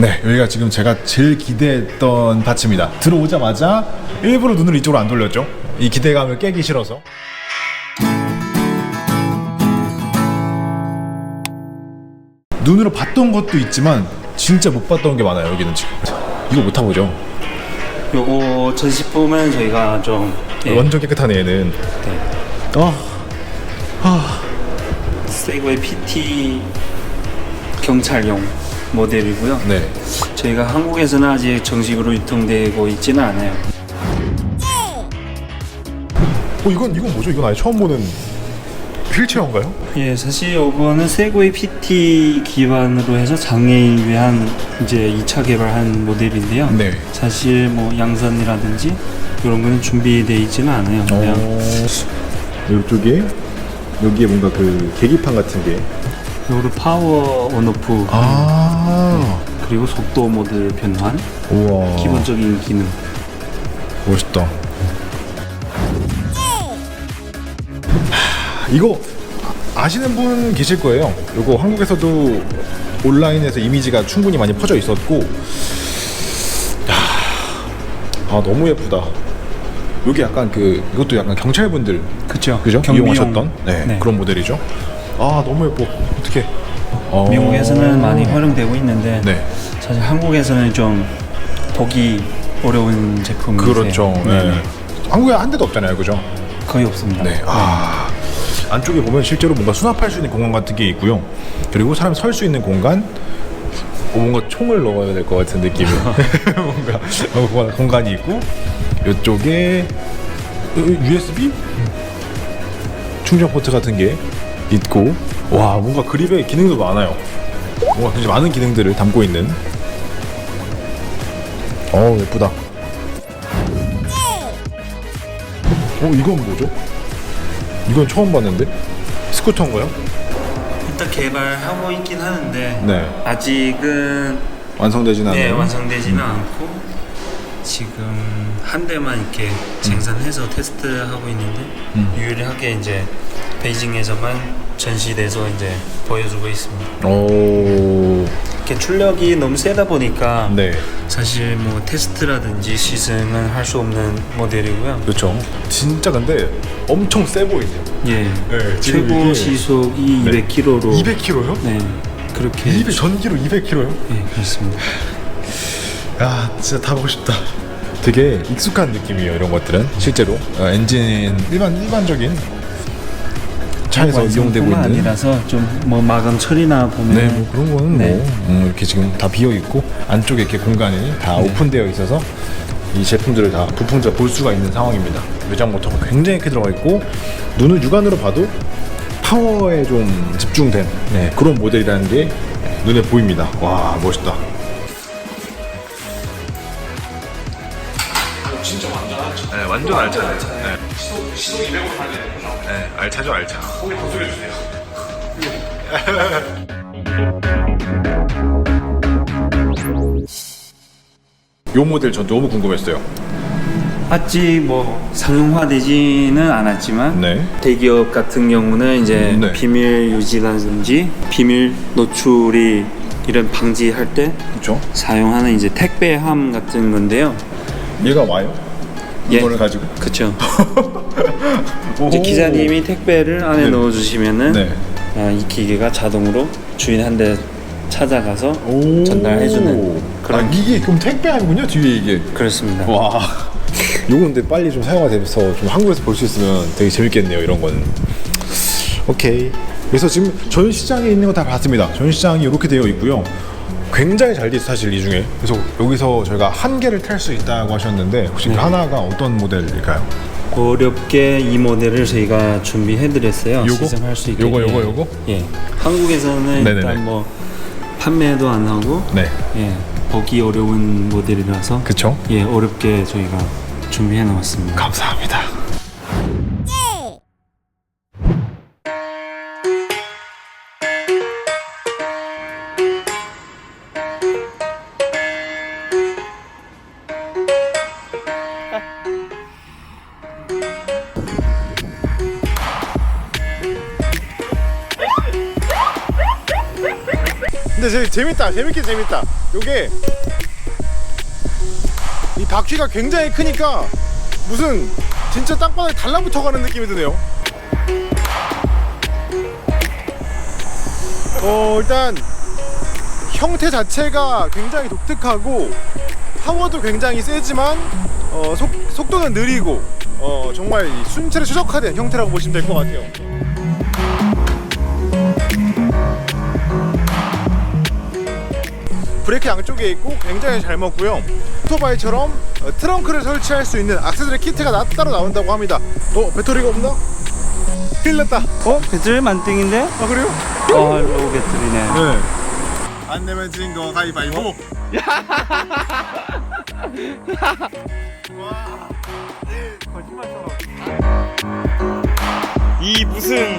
네, 여기가 지금 제가 제일 기대했던 파츠입니다. 들어오자마자 일부러 눈을 이쪽으로 안 돌렸죠. 이 기대감을 깨기 싫어서. 눈으로 봤던 것도 있지만 진짜 못 봤던 게 많아요. 여기는 지금. 이거 못 타보죠. 요거 전시품은 저희가 좀 예, 완전 깨끗하네 얘는. 네. 아, 세그웨이 PT 경찰용 모델이고요. 네. 저희가 한국에서는 아직 정식으로 유통되고 있지는 않아요. 어 이건 이건 뭐죠? 이건 아예 처음 보는 휠체어인가요? 예, 사실 요거는 세그웨이 PT 기반으로 해서 장애인 위한 이제 2차 개발한 모델인데요. 네. 사실 뭐 양산이라든지 이런 거는 준비되어 있지는 않아요. 그냥 어, 이쪽에 여기에 뭔가 그 계기판 같은 게. 요거를 파워 온오프 아, 그리고 속도 모드 변환 우와. 기본적인 기능 멋있다. 하, 이거 아- 아시는 분 계실 거예요. 이거 한국에서도 온라인에서 이미지가 충분히 많이 퍼져 있었고, 야, 아 너무 예쁘다. 여기 약간 그 이것도 약간 경찰분들 그쵸 그죠? 경비용. 이용하셨던 네, 네. 그런 모델이죠. 아 너무 예뻐. 어떻게? 어... 미국에서는 많이 활용되고 있는데 네, 사실 한국에서는 좀 보기 어려운 제품이세요. 그렇죠. 네. 네. 한국에 한 대도 없잖아요, 그죠? 거의 없습니다. 네. 아 안쪽에 보면 실제로 뭔가 수납할 수 있는 공간 같은 게 있고요. 그리고 사람 설 수 있는 공간. 어, 뭔가 총을 넣어야 될 것 같은 느낌이 뭔가 어, 공간- 공간이 있고 이쪽에 어, USB 충전 포트 같은 게 있고 와 뭔가 그립에 기능도 많아요. 뭔가 굉장히 많은 기능들을 담고 있는. 어 예쁘다. 어 이건 뭐죠? 이건 처음 봤는데 스쿠터인가요? 일단 개발하고 있긴 하는데 네 아직은 완성되진 않아요. 네, 완성되지는 않고 지금 한 대만 이렇게 생산해서 테스트하고 있는데 음. 유일하게 이제 베이징에서만 전시돼서 이제 보여주고 있습니다. 오, 이렇게 출력이 너무 세다 보니까 네, 사실 뭐 테스트라든지 시승은 할 수 없는 모델이고요. 그렇죠. 진짜 근데 엄청 세 보이죠. 예. 네, 지금 최고 이게- 시속이 네. 200km로 200km요? 네. 그렇게 200 전기로 200km요? 네, 그렇습니다. 야, 진짜 타보고 싶다. 되게 익숙한 느낌이에요. 이런 것들은 실제로 어, 엔진 일반 일반적인 차에서 이용되고 완성뿐만 있는. 아니라서 좀 뭐 마감 처리나 보면 네, 뭐 그런 거는 네. 뭐 음, 이렇게 지금 다 비어 있고 안쪽에 이렇게 공간이 다 네. 오픈되어 있어서 이 제품들을 다 부품적으로 볼 수가 있는 상황입니다. 외장 모터가 굉장히 크게 들어가 있고 눈을 육안으로 봐도 파워에 좀 집중된 네, 그런 모델이라는 게 눈에 보입니다. 와 멋있다. 완전 알차네. 네. 시속 시속 200으로 가야 되는 네, 알차죠 알차. 거기 더 소개해주세요. 요 모델 전 너무 궁금했어요. 아직 뭐 상용화되지는 않았지만 네. 대기업 같은 경우는 이제 네. 비밀 유지라든지 비밀 노출이 이런 방지할 때 그렇죠. 사용하는 이제 택배함 같은 건데요. 얘가 와요? 예. 이거를 가지고. 그렇죠. 이제 기사님이 택배를 안에 네. 넣어주시면은 네. 아, 이 기계가 자동으로 주인 한대 찾아가서 오. 전달해주는 그런 아, 이게 그럼 택배함이군요 뒤에 이게. 그렇습니다. 와. 요건 근데 빨리 좀 사용화 돼서 좀 한국에서 볼 수 있으면 되게 재밌겠네요 이런 거는. 오케이. 그래서 지금 전 시장에 있는 거 다 봤습니다. 전 시장이 이렇게 되어 있고요. 굉장히 잘 돼 있어 사실 이 중에. 그래서 여기서 저희가 한 개를 탈 수 있다고 하셨는데 혹시 그 네. 하나가 어떤 모델일까요? 어렵게 이 모델을 저희가 준비해드렸어요. 요거? 시승할 수 있게. 요거, 예. 요거, 요거? 예. 한국에서는 네네네. 일단 뭐 판매도 안 하고 네. 예. 보기 어려운 모델이라서 그쵸? 예 어렵게 저희가 준비해 놓았습니다. 감사합니다. 근데 재, 재밌다. 재밌긴 재밌다. 요게 이 바퀴가 굉장히 크니까 무슨 진짜 땅바닥에 달라붙어 가는 느낌이 드네요. 어 일단 형태 자체가 굉장히 독특하고 파워도 굉장히 세지만 어, 속, 속도는 느리고 어, 정말 이 순찰에 최적화된 형태라고 보시면 될 것 같아요 브레이크 양쪽에 있고 굉장히 잘 먹고요 오토바이처럼 어, 트렁크를 설치할 수 있는 액세서리 키트가 나- 따로 나온다고 합니다 어 배터리가 없나? 큰일 났다 어? 배터리 만등인데? 아 그래요? 어 로우 배터리네 네. 안 내면 진 거 가위바위보. 이 무슨